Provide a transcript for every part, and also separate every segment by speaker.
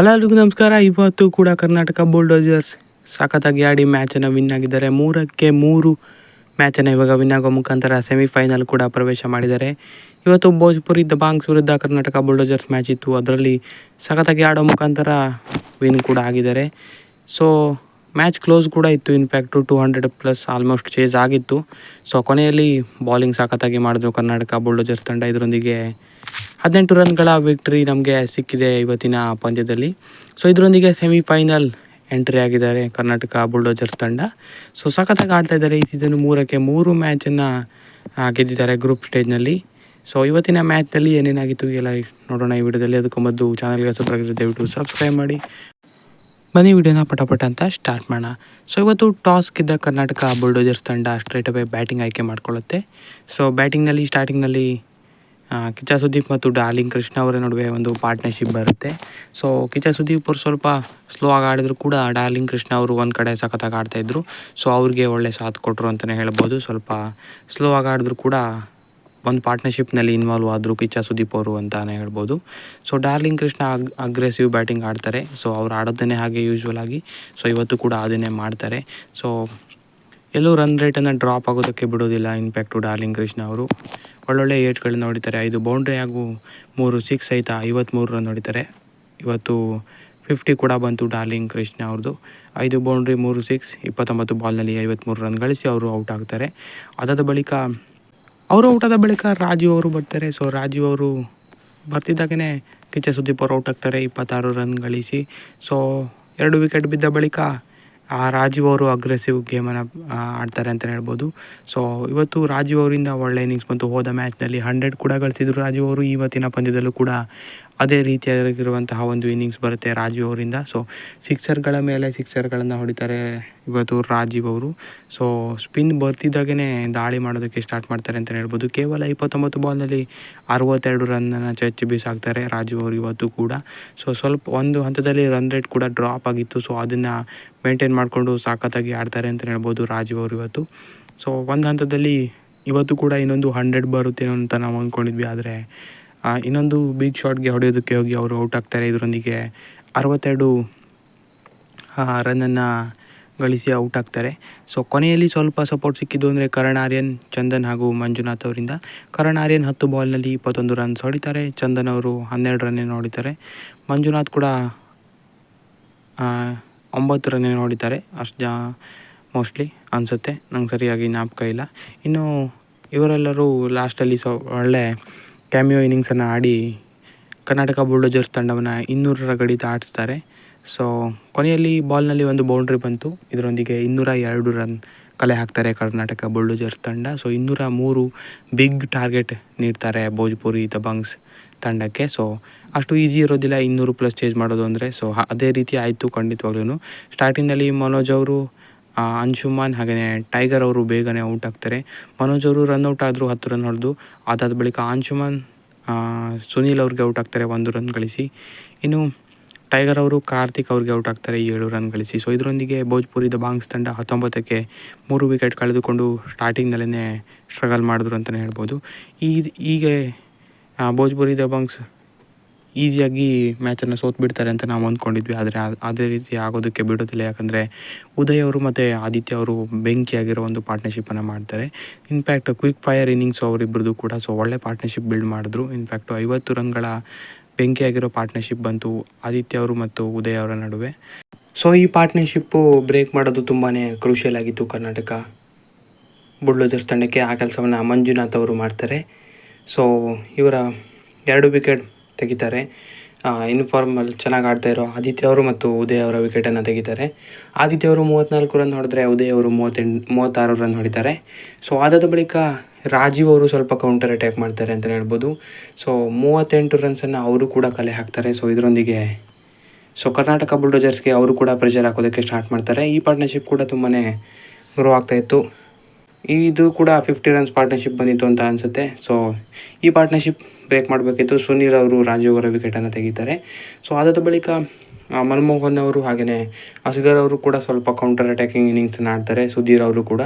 Speaker 1: Hello ಎಲ್ರಿಗೂ ನಮಸ್ಕಾರ. ಇವತ್ತು ಕೂಡ ಕರ್ನಾಟಕ ಬುಲ್ಡೋಜರ್ಸ್ ಸಖತ್ತಾಗಿ ಆಡಿ ಮ್ಯಾಚನ್ನು ವಿನ್ ಆಗಿದ್ದಾರೆ. ಮೂರಕ್ಕೆ ಮೂರು ಮ್ಯಾಚನ್ನು ಇವಾಗ ವಿನ್ ಆಗೋ ಮುಖಾಂತರ ಸೆಮಿಫೈನಲ್ ಕೂಡ ಪ್ರವೇಶ ಮಾಡಿದ್ದಾರೆ. ಇವತ್ತು ಭೋಜ್ಪುರಿ ದಬಾಂಗ್ಸ್ ವಿರುದ್ಧ ಕರ್ನಾಟಕ ಬುಲ್ಡೋಜರ್ಸ್ ಮ್ಯಾಚ್ ಇತ್ತು. ಅದರಲ್ಲಿ ಸಖತ್ತಾಗಿ ಆಡೋ ಮುಖಾಂತರ ವಿನ್ ಕೂಡ ಆಗಿದ್ದಾರೆ. ಸೊ ಮ್ಯಾಚ್ ಕ್ಲೋಸ್ ಕೂಡ ಇತ್ತು. In fact two hundred plus almost chase ಆಗಿತ್ತು. ಸೊ ಕೊನೆಯಲ್ಲಿ ಬಾಲಿಂಗ್ ಸಖತ್ತಾಗಿ ಮಾಡಿದ್ರು ಕರ್ನಾಟಕ ಬುಲ್ಡೋಜರ್ಸ್ ತಂಡ. ಇದರೊಂದಿಗೆ ಹದಿನೆಂಟು ರನ್ಗಳ ವಿಕ್ಟ್ರಿ ನಮಗೆ ಸಿಕ್ಕಿದೆ ಇವತ್ತಿನ ಪಂದ್ಯದಲ್ಲಿ. ಸೊ ಇದರೊಂದಿಗೆ ಸೆಮಿಫೈನಲ್ ಎಂಟ್ರಿ ಆಗಿದ್ದಾರೆ ಕರ್ನಾಟಕ ಬುಲ್ಡೋಜರ್ಸ್ ತಂಡ. ಸೊ ಸಖತ್ತಾಗಿ ಆಡ್ತಾ ಇದ್ದಾರೆ ಈ ಸೀಸನ್ ಮೂರಕ್ಕೆ. ಮೂರು ಮ್ಯಾಚನ್ನು ಗೆದ್ದಿದ್ದಾರೆ ಗ್ರೂಪ್ ಸ್ಟೇಜ್ನಲ್ಲಿ ಸೊ ಇವತ್ತಿನ ಮ್ಯಾಚ್ನಲ್ಲಿ ಏನೇನಾಗಿತ್ತು ಎಲ್ಲ ನೋಡೋಣ ಈ ವಿಡಿಯೋದಲ್ಲಿ. ಅದಕ್ಕೂ ಮೊದಲು ಚಾನಲ್ಗೆ ಸಬ್ಸ್ಕ್ರೈಬ್ ದಯವಿಟ್ಟು ಸಬ್ಸ್ಕ್ರೈಬ್ ಮಾಡಿ. ಬನ್ನಿ ವಿಡಿಯೋನ ಪಟಪಟ ಅಂತ ಸ್ಟಾರ್ಟ್ ಮಾಡೋಣ. ಸೊ ಇವತ್ತು ಟಾಸ್ ಗೆದ್ದ ಕರ್ನಾಟಕ ಬುಲ್ಡೋಜರ್ಸ್ ತಂಡ ಸ್ಟ್ರೈಟ್ ಅವೇ ಬ್ಯಾಟಿಂಗ್ ಆಯ್ಕೆ ಮಾಡ್ಕೊಳ್ಳುತ್ತೆ. ಸೊ ಬ್ಯಾಟಿಂಗ್ನಲ್ಲಿ ಸ್ಟಾರ್ಟಿಂಗ್ನಲ್ಲಿ ಕಿಚ್ಚ ಸುದೀಪ್ ಮತ್ತು ಡಾರ್ಲಿಂಗ್ ಕೃಷ್ಣ ಅವರ ನಡುವೆ ಒಂದು ಪಾರ್ಟ್ನರ್ಶಿಪ್ ಬರುತ್ತೆ. ಸೊ ಕಿಚ್ಚ ಸುದೀಪ್ ಅವರು ಸ್ವಲ್ಪ ಸ್ಲೋ ಆಗಿ ಆಡಿದ್ರು ಕೂಡ ಡಾರ್ಲಿಂಗ್ ಕೃಷ್ಣ ಅವರು ಒಂದು ಕಡೆ ಸಖತ್ತಾಗಿ ಆಡ್ತಾಯಿದ್ರು ಸೊ ಅವ್ರಿಗೆ ಒಳ್ಳೆ ಸಾಥ್ ಕೊಟ್ಟರು ಅಂತಲೇ ಹೇಳ್ಬೋದು. ಸ್ವಲ್ಪ ಸ್ಲೋ ಆಗಿ ಆಡಿದ್ರು ಕೂಡ ಒಂದು ಪಾರ್ಟ್ನರ್ಶಿಪ್ನಲ್ಲಿ ಇನ್ವಾಲ್ವ್ ಆದರು ಕಿಚ್ಚ ಸುದೀಪ್ ಅವರು ಅಂತಲೇ ಹೇಳ್ಬೋದು. So Darling Krishna ag aggressive batting ಆಡ್ತಾರೆ. ಸೊ ಅವ್ರು ಆಡೋದನ್ನೇ ಹಾಗೆ ಯೂಶ್ವಲ್ ಆಗಿ. ಸೊ ಇವತ್ತು ಕೂಡ ಅದನ್ನೇ ಮಾಡ್ತಾರೆ. ಸೊ ಎಲ್ಲೂ ರನ್ ರೇಟನ್ನು ಡ್ರಾಪ್ ಆಗೋದಕ್ಕೆ ಬಿಡೋದಿಲ್ಲ. ಇನ್ಫ್ಯಾಕ್ಟು ಡಾರ್ಲಿಂಗ್ ಕೃಷ್ಣ ಅವರು ಒಳ್ಳೊಳ್ಳೆ ಏಟ್ಗಳನ್ನ ಹೊಡಿತಾರೆ ಐದು ಬೌಂಡ್ರಿ ಹಾಗೂ ಮೂರು ಸಿಕ್ಸ್ ಸಹಿತ ಐವತ್ತ್ಮೂರು ರನ್ ಹೊಡಿತಾರೆ ಇವತ್ತು ಫಿಫ್ಟಿ ಕೂಡ ಬಂತು ಡಾರ್ಲಿಂಗ್ ಕೃಷ್ಣ ಅವ್ರದ್ದು ಐದು ಬೌಂಡ್ರಿ ಮೂರು ಸಿಕ್ಸ್ ಇಪ್ಪತ್ತೊಂಬತ್ತು ಬಾಲ್ನಲ್ಲಿ ಐವತ್ತ್ಮೂರು ರನ್ ಗಳಿಸಿ ಅವರು ಔಟ್ ಆಗ್ತಾರೆ. ಅದಾದ ಬಳಿಕ ಅವರು ಔಟಾದ ಬಳಿಕ ರಾಜೀವ್ ಅವರು ಬರ್ತಾರೆ. ಸೊ ರಾಜೀವ್ ಅವರು ಬರ್ತಿದ್ದಾಗೇ ಕಿಚ್ಚ ಸುದೀಪ್ ಅವರು ಔಟ್ ಆಗ್ತಾರೆ. ಇಪ್ಪತ್ತಾರು ರನ್ ಗಳಿಸಿ. ಸೊ ಎರಡು ವಿಕೆಟ್ ಬಿದ್ದ ಬಳಿಕ ಆ ರಾಜೀವ್ ಅವರು ಅಗ್ರೆಸಿವ್ ಗೇಮನ್ನು ಆಡ್ತಾರೆ ಅಂತಲೇ ಹೇಳ್ಬೋದು. ಸೊ ಇವತ್ತು ರಾಜೀವ್ ಅವರಿಂದ ಒಳ್ಳೆ ಇನ್ನಿಂಗ್ಸ್ ಬಂತು. ಹೋದ ಮ್ಯಾಚ್ನಲ್ಲಿ ಹಂಡ್ರೆಡ್ ಕೂಡ ಗಳಿಸಿದ್ರು. ರಾಜೀವ್ ಅವರು ಇವತ್ತಿನ ಪಂದ್ಯದಲ್ಲೂ ಕೂಡ ಅದೇ ರೀತಿಯಾಗಿರುವಂತಹ ಒಂದು ಇನ್ನಿಂಗ್ಸ್ ಬರುತ್ತೆ ರಾಜೀವ್ ಅವರಿಂದ. ಸೊ ಸಿಕ್ಸರ್ಗಳ ಮೇಲೆ ಸಿಕ್ಸರ್ಗಳನ್ನು ಹೊಡಿತಾರೆ ಇವತ್ತು ರಾಜೀವ್ ಅವರು. ಸೊ ಸ್ಪಿನ್ ಬರ್ತಿದ್ದಾಗೇ ದಾಳಿ ಮಾಡೋದಕ್ಕೆ ಸ್ಟಾರ್ಟ್ ಮಾಡ್ತಾರೆ ಅಂತಲೇ ಹೇಳ್ಬೋದು. ಕೇವಲ ಇಪ್ಪತ್ತೊಂಬತ್ತು ಬಾಲ್ನಲ್ಲಿ ಅರವತ್ತೆರಡು ರನ್ನನ್ನು ಚಚ್ಚಿ ಬೀಸಾಕ್ತಾರೆ ರಾಜೀವ್ ಅವರು ಇವತ್ತು ಕೂಡ. ಸೊ ಸ್ವಲ್ಪ ಒಂದು ಹಂತದಲ್ಲಿ ರನ್ ರೇಟ್ ಕೂಡ ಡ್ರಾಪ್ ಆಗಿತ್ತು. ಸೊ ಅದನ್ನು ಮೇಂಟೈನ್ ಮಾಡಿಕೊಂಡು ಸಾಕತ್ತಾಗಿ ಆಡ್ತಾರೆ ಅಂತಲೇ ಹೇಳ್ಬೋದು ರಾಜೀವ್ ಅವರು ಇವತ್ತು. ಸೊ ಒಂದು ಹಂತದಲ್ಲಿ ಇವತ್ತು ಕೂಡ ಇನ್ನೊಂದು ಹಂಡ್ರೆಡ್ ಬರುತ್ತೇನೋ ಅಂತ ನಾವು ಅಂದ್ಕೊಂಡಿದ್ವಿ. ಆದರೆ ಇನ್ನೊಂದು ಬಿಗ್ ಶಾಟ್ಗೆ ಹೊಡೆಯೋದಕ್ಕೆ ಹೋಗಿ ಅವರು ಔಟ್ ಆಗ್ತಾರೆ ಇದರೊಂದಿಗೆ. ಅರವತ್ತೆರಡು ರನ್ನನ್ನು ಗಳಿಸಿ ಔಟ್ ಆಗ್ತಾರೆ. ಸೊ ಕೊನೆಯಲ್ಲಿ ಸ್ವಲ್ಪ ಸಪೋರ್ಟ್ ಸಿಕ್ಕಿದ್ದು ಅಂದರೆ ಕರಣ್ ಆರ್ಯನ್, ಚಂದನ್ ಹಾಗೂ ಮಂಜುನಾಥ್ ಅವರಿಂದ. ಕರಣ್ ಆರ್ಯನ್ ಹತ್ತು ಬಾಲ್ನಲ್ಲಿ ಇಪ್ಪತ್ತೊಂದು ರನ್ಸ್ ಹೊಡಿತಾರೆ. ಚಂದನ್ ಅವರು ಹನ್ನೆರಡು ರನ್ನೇನು ಹೊಡಿತಾರೆ. ಮಂಜುನಾಥ್ ಕೂಡ ಒಂಬತ್ತು ರನ್ನೇನು ಹೊಡಿತಾರೆ. ಅಷ್ಟು ಜಾ ಮೋಸ್ಟ್ಲಿ ಅನಿಸುತ್ತೆ. ನಂಗೆ ಸರಿಯಾಗಿ ಜ್ಞಾಪಕ ಇಲ್ಲ. ಇನ್ನು ಇವರೆಲ್ಲರೂ ಲಾಸ್ಟಲ್ಲಿ ಸೊ, ಒಳ್ಳೆ ಕ್ಯಾಮಿಯೋ ಇನ್ನಿಂಗ್ಸನ್ನು ಆಡಿ ಕರ್ನಾಟಕ ಬುಲ್ಡೋಜರ್ಸ್ ತಂಡವನ್ನು ಇನ್ನೂರರ ಗಡಿ ಆಡಿಸ್ತಾರೆ. ಸೊ ಕೊನೆಯಲ್ಲಿ ಬಾಲ್ನಲ್ಲಿ ಒಂದು ಬೌಂಡ್ರಿ ಬಂತು. ಇದರೊಂದಿಗೆ ಇನ್ನೂರ ಎರಡು ರನ್ ಕಲೆ ಹಾಕ್ತಾರೆ ಕರ್ನಾಟಕ ಬುಲ್ಡೋಜರ್ಸ್ ತಂಡ. ಸೊ ಇನ್ನೂರ ಮೂರು ಬಿಗ್ ಟಾರ್ಗೆಟ್ ನೀಡ್ತಾರೆ ಭೋಜ್ಪುರಿ ದಬಂಗ್ಸ್ ತಂಡಕ್ಕೆ. ಸೊ ಅಷ್ಟು ಈಸಿ ಇರೋದಿಲ್ಲ. ಇನ್ನೂರು ಪ್ಲಸ್ ಚೇಂಜ್ ಮಾಡೋದು ಅಂದರೆ. ಸೊ ಅದೇ ರೀತಿ ಆಯಿತು ಖಂಡಿತವಾಗ್ಲೂ ಸ್ಟಾರ್ಟಿಂಗಲ್ಲಿ ಮನೋಜ್ ಅವರು ಅಂಶುಮಾನ್ ಹಾಗೆಯೇ ಟೈಗರ್ ಅವರು ಬೇಗನೆ ಔಟ್ ಆಗ್ತಾರೆ. ಮನೋಜ್ ಅವರು ರನ್ ಔಟ್ ಆದರು ಹತ್ತು ರನ್ ಹೊಡೆದು, ಅದಾದ ಬಳಿಕ ಅಂಶುಮಾನ್ ಸುನೀಲ್ ಅವ್ರಿಗೆ ಔಟ್ ಆಗ್ತಾರೆ ಒಂದು ರನ್ ಗಳಿಸಿ. ಇನ್ನು ಟೈಗರ್ ಅವರು ಕಾರ್ತಿಕ್ ಅವ್ರಿಗೆ ಔಟ್ ಆಗ್ತಾರೆ ಏಳು ರನ್ ಗಳಿಸಿ. ಸೊ ಇದರೊಂದಿಗೆ ಭೋಜ್ಪುರಿ ಬಾಂಗ್ಸ್ ತಂಡ ಹತ್ತೊಂಬತ್ತಕ್ಕೆ ಮೂರು ವಿಕೆಟ್ ಕಳೆದುಕೊಂಡು ಸ್ಟಾರ್ಟಿಂಗ್ನಲ್ಲೇ ಸ್ಟ್ರಗಲ್ ಮಾಡಿದ್ರು ಅಂತಲೇ ಹೇಳ್ಬೋದು. ಈ, ಹೀಗೆ ಭೋಜ್ಪುರಿ ದ ದಬಾಂಗ್ಸ್ ಈಸಿಯಾಗಿ ಮ್ಯಾಚನ್ನು ಸೋತ್ ಬಿಡ್ತಾರೆ ಅಂತ ನಾವು ಅಂದ್ಕೊಂಡಿದ್ವಿ. ಆದರೆ ಅದೇ ರೀತಿ ಆಗೋದಕ್ಕೆ ಬಿಡೋದಿಲ್ಲ. ಯಾಕಂದರೆ ಉದಯ್ ಅವರು ಮತ್ತು ಆದಿತ್ಯ ಅವರು ಬೆಂಕಿಯಾಗಿರೋ ಒಂದು ಪಾರ್ಟ್ನರ್ಶಿಪ್ಪನ್ನು ಮಾಡ್ತಾರೆ. In fact quick fire innings ಅವರಿಬ್ಬರದು ಕೂಡ ಸೊ ಒಳ್ಳೆ ಪಾರ್ಟ್ನರ್ಶಿಪ್ ಬಿಲ್ಡ್ ಮಾಡಿದ್ರು. ಇನ್ಫ್ಯಾಕ್ಟು ಐವತ್ತು ರನ್ಗಳ ಬೆಂಕಿಯಾಗಿರೋ ಪಾರ್ಟ್ನರ್ಶಿಪ್ ಬಂತು ಆದಿತ್ಯ ಅವರು ಮತ್ತು ಉದಯ್ ಅವರ ನಡುವೆ. ಸೊ ಈ ಪಾರ್ಟ್ನರ್ಶಿಪ್ಪು ಬ್ರೇಕ್ ಮಾಡೋದು ತುಂಬಾ ಕ್ರೂಷಿಯಲ್ ಆಗಿತ್ತು ಕರ್ನಾಟಕ. ಬುಲ್ಡೋಜರ್ಸ್ ತಂಡಕ್ಕೆ ಆ ಕೆಲಸವನ್ನು ಮಂಜುನಾಥ್ ಅವರು ಮಾಡ್ತಾರೆ. ಸೊ ಇವರ ಎರಡು ವಿಕೆಟ್ ತೆಗಿತಾರೆ. ಇನ್ಫಾರ್ಮಲ್ ಚೆನ್ನಾಗಿ ಆಡ್ತಾ ಇರೋ ಆದಿತ್ಯ ಅವರು ಮತ್ತು ಉದಯ್ ಅವರ ವಿಕೆಟನ್ನು ತೆಗಿತಾರೆ. ಆದಿತ್ಯ ಅವರು ಮೂವತ್ತ್ನಾಲ್ಕು ರನ್ ಹೊಡೆದ್ರೆ ಉದಯ್ ಅವರು ಮೂವತ್ತೆಂಟು, ಮೂವತ್ತಾರು ರನ್ ಹೊಡಿತಾರೆ. ಸೊ ಅದಾದ ಬಳಿಕ ರಾಜೀವ್ ಅವರು ಸ್ವಲ್ಪ ಕೌಂಟರ್ ಅಟ್ಯಾಕ್ ಮಾಡ್ತಾರೆ ಅಂತಲೇ ಹೇಳ್ಬೋದು. ಸೊ ಮೂವತ್ತೆಂಟು ರನ್ಸನ್ನು ಅವರು ಕೂಡ ಕಲೆ ಹಾಕ್ತಾರೆ. ಸೊ ಇದರೊಂದಿಗೆ ಸೊ ಕರ್ನಾಟಕ ಬುಲ್ಡೋಜರ್ಸ್ಗೆ ಅವರು ಕೂಡ ಪ್ರೆಷರ್ ಹಾಕೋದಕ್ಕೆ ಸ್ಟಾರ್ಟ್ ಮಾಡ್ತಾರೆ. ಈ ಪಾರ್ಟ್ನರ್ಶಿಪ್ ಕೂಡ ತುಂಬಾ ಗ್ರೋ ಆಗ್ತಾಯಿತ್ತು ಇದು ಕೂಡ ಫಿಫ್ಟಿ ರನ್ಸ್ ಪಾರ್ಟ್ನರ್ಶಿಪ್ ಬಂದಿತ್ತು ಅಂತ ಅನಿಸುತ್ತೆ. ಸೊ ಈ ಪಾರ್ಟ್ನರ್ಶಿಪ್ ಬ್ರೇಕ್ ಮಾಡಬೇಕಿತ್ತು. ಸುನೀಲ್ ಅವರು ರಾಜೀವ್ ಅವರ ವಿಕೆಟನ್ನು ತೆಗಿತಾರೆ. ಸೊ ಅದಾದ ಬಳಿಕ ಮನಮೋಹನ್ ಅವರು ಹಾಗೆಯೇ ಅಸ್ಗರ್ ಅವರು ಕೂಡ ಸ್ವಲ್ಪ ಕೌಂಟರ್ ಅಟ್ಯಾಕಿಂಗ್ ಇನ್ನಿಂಗ್ಸನ್ನು ಆಡ್ತಾರೆ, ಸುಧೀರ್ ಅವರು ಕೂಡ.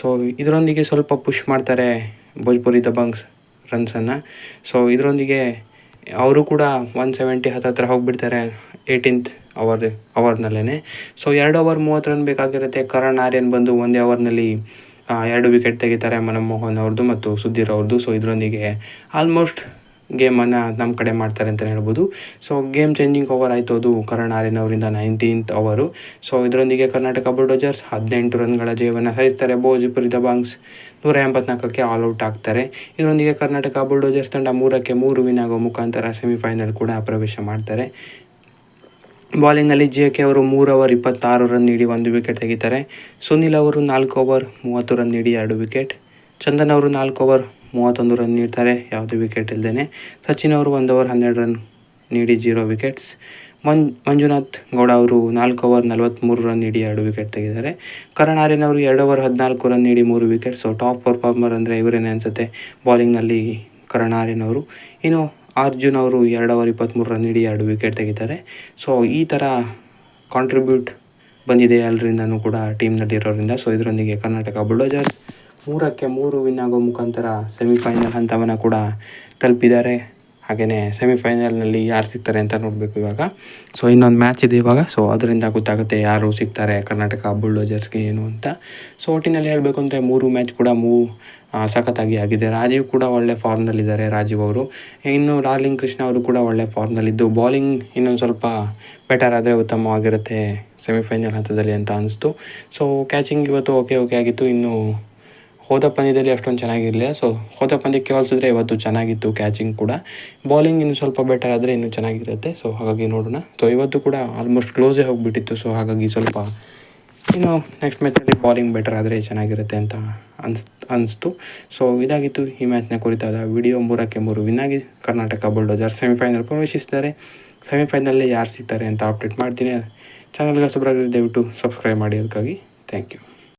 Speaker 1: ಸೊ ಇದರೊಂದಿಗೆ ಸ್ವಲ್ಪ ಪುಷ್ ಮಾಡ್ತಾರೆ ಭೋಜ್ಪುರಿ ದಬಂಗ್ಸ್ ರನ್ಸನ್ನು ಸೊ ಇದರೊಂದಿಗೆ ಅವರು ಕೂಡ ಒನ್ ಸೆವೆಂಟಿ ಹತ್ತತ್ರ ಹೋಗಿಬಿಡ್ತಾರೆ ಏಯ್ಟೀನ್ತ್ ಅವರ್ ಅವರ್ನಲ್ಲೇ ಸೊ ಎರಡು ಓವರ್ ಮೂವತ್ತು ರನ್ ಬೇಕಾಗಿರುತ್ತೆ. ಕರಣ್ ಆರ್ಯನ್ ಬಂದು ಒಂದೇ ಓವರ್ನಲ್ಲಿ ಎರಡು ವಿಕೆಟ್ ತೆಗಿತಾರೆ ಮನಮೋಹನ್ ಅವ್ರದ್ದು ಮತ್ತು ಸುಧೀರ್ ಅವ್ರದ್ದು ಸೊ ಇದರೊಂದಿಗೆ ಆಲ್ಮೋಸ್ಟ್ ಗೇಮನ್ನು ನಮ್ಮ ಕಡೆ ಮಾಡ್ತಾರೆ ಅಂತಲೇ ಹೇಳ್ಬೋದು. ಸೊ ಗೇಮ್ ಚೇಂಜಿಂಗ್ ಓವರ್ ಆಯಿತು ಅದು ಕರಣ್ ಆರ್ಯನ್ ಅವರಿಂದ ನೈನ್ಟೀನ್ತ್ ಅವರು. ಸೊ ಇದರೊಂದಿಗೆ ಕರ್ನಾಟಕ ಬುಲ್ಡೋಜರ್ಸ್ ಹದಿನೆಂಟು ರನ್ಗಳ ಜಯವನ್ನು ಸಾಧಿಸ್ತಾರೆ ಭೋಜ್ಪುರಿ ದಬಾಂಗ್ಸ್ ನೂರ ಎಂಬತ್ನಾಲ್ಕಕ್ಕೆ ಆಲ್ಔಟ್ ಆಗ್ತಾರೆ. ಇದರೊಂದಿಗೆ ಕರ್ನಾಟಕ ಬುಲ್ಡೋಜರ್ಸ್ ತಂಡ ಮೂರಕ್ಕೆ ಮೂರು ವಿನ್ ಆಗೋ ಮುಖಾಂತರ ಸೆಮಿಫೈನಲ್ ಕೂಡ ಪ್ರವೇಶ ಮಾಡ್ತಾರೆ. ಬಾಲಿಂಗ್ನಲ್ಲಿ ಜೆ ಕೆ ಅವರು ಮೂರು ಓವರ್ ಇಪ್ಪತ್ತಾರು ರನ್ ನೀಡಿ ಒಂದು ವಿಕೆಟ್ ತೆಗಿತಾರೆ. ಸುನಿಲ್ ಅವರು ನಾಲ್ಕು ಓವರ್ ಮೂವತ್ತು ರನ್ ನೀಡಿ ಎರಡು ವಿಕೆಟ್. ಚಂದನ್ ಅವರು ನಾಲ್ಕು ಓವರ್ ಮೂವತ್ತೊಂದು ರನ್ ನೀಡ್ತಾರೆ, ಯಾವುದೇ ವಿಕೆಟ್ ಇಲ್ಲದೇ ಸಚಿನ್ ಅವರು ಒಂದು ಓವರ್ ಹನ್ನೆರಡು ರನ್ ನೀಡಿ ಜೀರೋ ವಿಕೆಟ್ಸ್. ಮಂಜುನಾಥ್ ಗೌಡ ಅವರು ನಾಲ್ಕು ಓವರ್ ನಲವತ್ತ್ಮೂರು ರನ್ ನೀಡಿ ಎರಡು ವಿಕೆಟ್ ತೆಗೆದಿದ್ದಾರೆ. ಕರಣ್ ಆರ್ಯನ್ ಅವರು ಎರಡು ಓವರ್ ಹದಿನಾಲ್ಕು ರನ್ ನೀಡಿ ಮೂರು ವಿಕೆಟ್. ಸೊ, ಟಾಪ್ ಪರ್ಫಾರ್ಮರ್ ಅಂದರೆ ಇವರೇನೇ ಅನಿಸುತ್ತೆ ಬಾಲಿಂಗ್ನಲ್ಲಿ ಕರಣ್ ಆರ್ಯನ್ ಅವರು. ಇನ್ನು ಅರ್ಜುನ್ ಅವರು ಎರಡು ಓವರ್ ಇಪ್ಪತ್ತ್ಮೂರು ರನ್ ನೀಡಿ ಎರಡು ವಿಕೆಟ್ ತೆಗಿತಾರೆ. ಸೊ ಈ ಥರ ಕಾಂಟ್ರಿಬ್ಯೂಟ್ ಬಂದಿದೆ ಎಲ್ಲರಿಂದನೂ ಕೂಡ ಟೀಮ್ನಲ್ಲಿರೋರಿಂದ. ಸೊ ಇದರೊಂದಿಗೆ ಕರ್ನಾಟಕ ಬುಲ್ಡೋಜರ್ಸ್ ಮೂರಕ್ಕೆ ಮೂರು ವಿನ್ ಆಗೋ ಮುಖಾಂತರ ಸೆಮಿಫೈನಲ್ ಹಂತವನ್ನು ಕೂಡ ತಲುಪಿದ್ದಾರೆ. ಹಾಗೆಯೇ ಸೆಮಿಫೈನಲ್ನಲ್ಲಿ ಯಾರು ಸಿಗ್ತಾರೆ ಅಂತ ನೋಡಬೇಕು ಇವಾಗ. ಸೊ ಇನ್ನೊಂದು ಮ್ಯಾಚ್ ಇದೆ ಇವಾಗ. ಸೊ ಅದರಿಂದ ಗೊತ್ತಾಗುತ್ತೆ ಯಾರು ಸಿಗ್ತಾರೆ ಕರ್ನಾಟಕ ಬುಲ್ಡೋಜರ್ಸ್ಗೆ ಏನು ಅಂತ. ಸೊ ಒಟ್ಟಿನಲ್ಲಿ ಹೇಳಬೇಕು ಅಂದರೆ ಮೂರು ಮ್ಯಾಚ್ ಕೂಡ ಮೂ ಆ, ಸಖತ್ತಾಗಿ ಆಗಿದೆ. ರಾಜೀವ್ ಕೂಡ ಒಳ್ಳೆ ಫಾರ್ಮ್ನಲ್ಲಿದ್ದಾರೆ ರಾಜೀವ್ ಅವರು. ಇನ್ನು ಡಾರ್ಲಿಂಗ್ ಕೃಷ್ಣ ಅವರು ಕೂಡ ಒಳ್ಳೆ ಫಾರ್ಮ್ನಲ್ಲಿದ್ದು ಬಾಲಿಂಗ್ ಇನ್ನೊಂದು ಸ್ವಲ್ಪ ಬೆಟರ್ ಆದರೆ ಉತ್ತಮವಾಗಿರುತ್ತೆ ಸೆಮಿಫೈನಲ್ ಹಂತದಲ್ಲಿ ಅಂತ ಅನಿಸ್ತು. ಸೊ ಕ್ಯಾಚಿಂಗ್ ಇವತ್ತು ಓಕೆ ಓಕೆ ಆಗಿತ್ತು. ಇನ್ನು ಹೋದ ಪಂದ್ಯದಲ್ಲಿ ಅಷ್ಟೊಂದು ಚೆನ್ನಾಗಿರಲಿಲ್ಲ. ಸೊ ಹೋದ ಪಂದ್ಯಕ್ಕೆ ಹೋಲಿಸಿದ್ರೆ ಇವತ್ತು ಚೆನ್ನಾಗಿತ್ತು ಕ್ಯಾಚಿಂಗ್ ಕೂಡ. ಬೌಲಿಂಗ್ ಇನ್ನು ಸ್ವಲ್ಪ ಬೆಟರ್ ಆದರೆ ಇನ್ನೂ ಚೆನ್ನಾಗಿರುತ್ತೆ. ಸೊ ಹಾಗಾಗಿ ನೋಡೋಣ. ಸೊ ಇವತ್ತು ಕೂಡ ಆಲ್ಮೋಸ್ಟ್ ಕ್ಲೋಸೇ ಹೋಗಿಬಿಟ್ಟಿತ್ತು. ಸೊ ಹಾಗಾಗಿ ಸ್ವಲ್ಪ ಇನ್ನು ನೆಕ್ಸ್ಟ್ ಮ್ಯಾಚಲ್ಲಿ ಬಾಲಿಂಗ್ ಬೆಟರ್ ಆದರೆ ಚೆನ್ನಾಗಿರುತ್ತೆ ಅಂತ ಅನ್ಸ್, ಅನಿಸ್ತು. ಸೊ ಇದಾಗಿತ್ತು ಈ ಮ್ಯಾಚ್ನ ಕುರಿತಾದ ವಿಡಿಯೋ ಮೂರಕ್ಕೆ ಮೂರು ವಿನ್ ಆಗಿ ಕರ್ನಾಟಕ ಬುಲ್ಡೋಜರ್ ಸೆಮಿಫೈನಲ್ ಪ್ರವೇಶಿಸಿದ್ದಾರೆ. ಸೆಮಿಫೈನಲ್ಲೇ ಯಾರು ಸಿಗ್ತಾರೆ ಅಂತ ಅಪ್ಡೇಟ್ ಮಾಡ್ತೀನಿ. ಚಾನಲ್ಗೆ ಸುಬ್ರಾಗಿ ದಯವಿಟ್ಟು ಸಬ್ಸ್ಕ್ರೈಬ್ ಮಾಡಿ ಅದಕ್ಕಾಗಿ ಥ್ಯಾಂಕ್ ಯು